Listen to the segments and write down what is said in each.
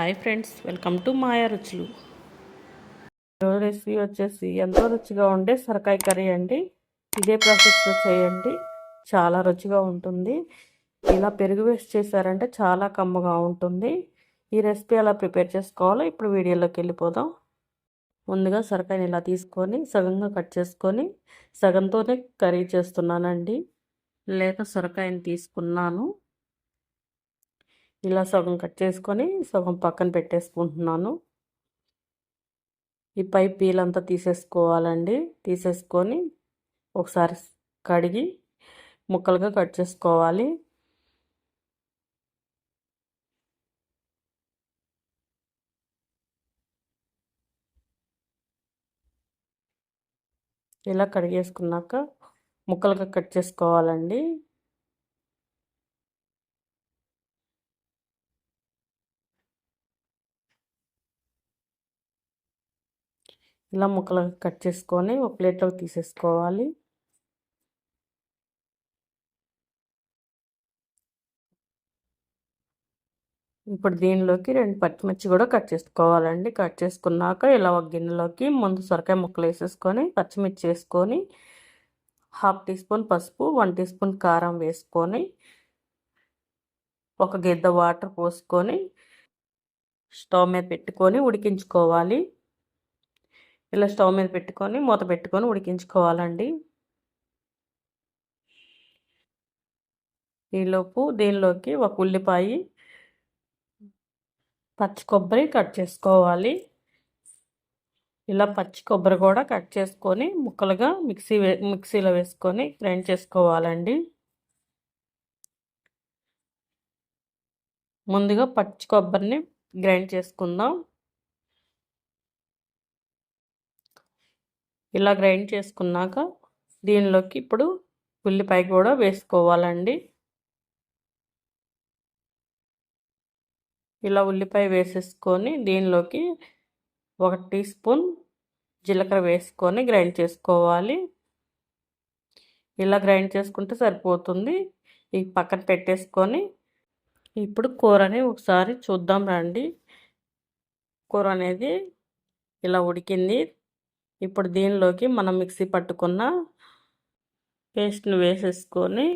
Hi friends welcome to Maya Ruchulu. ఈరోజు recipe వచ్చేసి ఎంతో రుచిగా ఉండే సొరకాయ కర్రీ అండి. ఇదే ప్రాసెస్లో చేయండి చాలా రుచిగా ఉంటుంది. ఇలా పెరుగు వేస్ట్ చేశారంటే చాలా కమ్మగా ఉంటుంది. ఈ రెసిపీ ఎలా ప్రిపేర్ చేసుకోవాలో ఇప్పుడు వీడియోలోకి వెళ్ళిపోదాం. ముందుగా సొరకాయని ఇలా తీసుకొని సగంగా కట్ చేసుకొని సగంతోనే కర్రీ చేస్తున్నానండి. లేక సొరకాయని తీసుకున్నాను. ఇలా సగం కట్ చేసుకొని సగం పక్కన పెట్టేసుకుంటున్నాను. ఈ పై పీలంతా తీసేసుకోవాలండి. తీసేసుకొని ఒకసారి కడిగి ముక్కలుగా కట్ చేసుకోవాలి. ఇలా కడిగేసుకున్నాక ముక్కలుగా కట్ చేసుకోవాలండి. ఇలా ముక్కలు కట్ చేసుకొని ఒక ప్లేట్లోకి తీసేసుకోవాలి. ఇప్పుడు దీనిలోకి రెండు పచ్చిమిర్చి కూడా కట్ చేసుకోవాలండి. కట్ చేసుకున్నాక ఇలా ఒక గిన్నెలోకి ముందు సొరకాయ ముక్కలు వేసేసుకొని పచ్చిమిర్చి వేసుకొని హాఫ్ టీ స్పూన్ పసుపు వన్ టీ స్పూన్ కారం వేసుకొని ఒక గిద్ద వాటర్ పోసుకొని స్టవ్ మీద పెట్టుకొని ఉడికించుకోవాలి. ఇలా స్టవ్ మీద పెట్టుకొని మూత పెట్టుకొని ఉడికించుకోవాలండి. ఈలోపు దీనిలోకి ఒక ఉల్లిపాయ పచ్చి కొబ్బరి కట్ చేసుకోవాలి. ఇలా పచ్చి కొబ్బరి కూడా కట్ చేసుకొని ముక్కలుగా మిక్సీ మిక్సీలో వేసుకొని గ్రైండ్ చేసుకోవాలండి. ముందుగా పచ్చి కొబ్బరిని గ్రైండ్ చేసుకుందాం. ఇలా గ్రైండ్ చేసుకున్నాక దీనిలోకి ఇప్పుడు ఉల్లిపాయ కూడా వేసుకోవాలండి. ఇలా ఉల్లిపాయ వేసేసుకొని దీనిలోకి ఒక టీ స్పూన్ జీలకర్ర వేసుకొని గ్రైండ్ చేసుకోవాలి. ఇలా గ్రైండ్ చేసుకుంటే సరిపోతుంది. ఈ పక్కన పెట్టేసుకొని ఇప్పుడు కూరని ఒకసారి చూద్దాం రండి. కూర అనేది ఇలా ఉడికింది. ఇప్పుడు దీనిలోకి మనం మిక్సీ పట్టుకున్న పేస్ట్ని వేసేసుకొని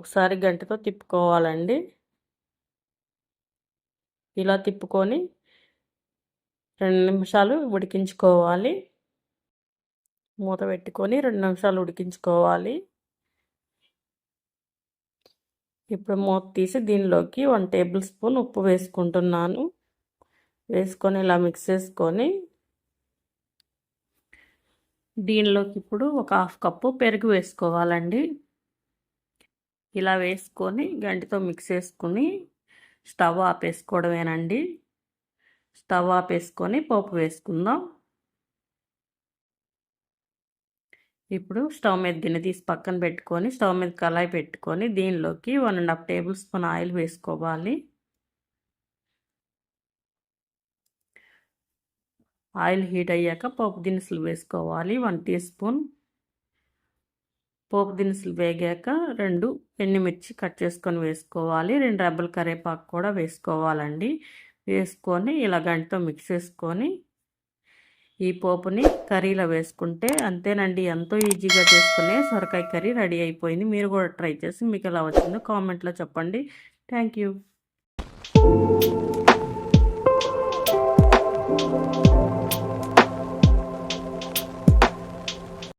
ఒకసారి గంటతో తిప్పుకోవాలండి. ఇలా తిప్పుకొని రెండు నిమిషాలు ఉడికించుకోవాలి. మూత పెట్టుకొని రెండు నిమిషాలు ఉడికించుకోవాలి. ఇప్పుడు మూత తీసి దీనిలోకి వన్ టేబుల్ స్పూన్ ఉప్పు వేసుకుంటున్నాను. వేసుకొని ఇలా మిక్స్ చేసుకొని దీనిలోకి ఇప్పుడు ఒక హాఫ్ కప్పు పెరుగు వేసుకోవాలండి. ఇలా వేసుకొని గంటితో మిక్స్ చేసుకుని స్టవ్ ఆపేసుకోవడమేనండి. స్టవ్ ఆపేసుకొని పోపు వేసుకుందాం. ఇప్పుడు స్టవ్ మీద గిన్నె తీసి పక్కన పెట్టుకొని స్టవ్ మీద కళాయి పెట్టుకొని దీనిలోకి one and half tablespoon oil వేసుకోవాలి. ఆయిల్ హీట్ అయ్యాక పోపు దినుసులు వేసుకోవాలి. వన్ టీ స్పూన్ పోపు దినుసులు వేగాక రెండు ఎండుమిర్చి కట్ చేసుకొని వేసుకోవాలి. రెండు రెబ్బల కరివేపాకు కూడా వేసుకోవాలండి. వేసుకొని ఇలా గంటతో మిక్స్ చేసుకొని ఈ పోపుని కర్రీలో వేసుకుంటే అంతేనండి. ఎంతో ఈజీగా చేసుకునే సొరకాయ కర్రీ రెడీ అయిపోయింది. మీరు కూడా ట్రై చేసి మీకు ఎలా వచ్చిందో కామెంట్లో చెప్పండి. Thank you.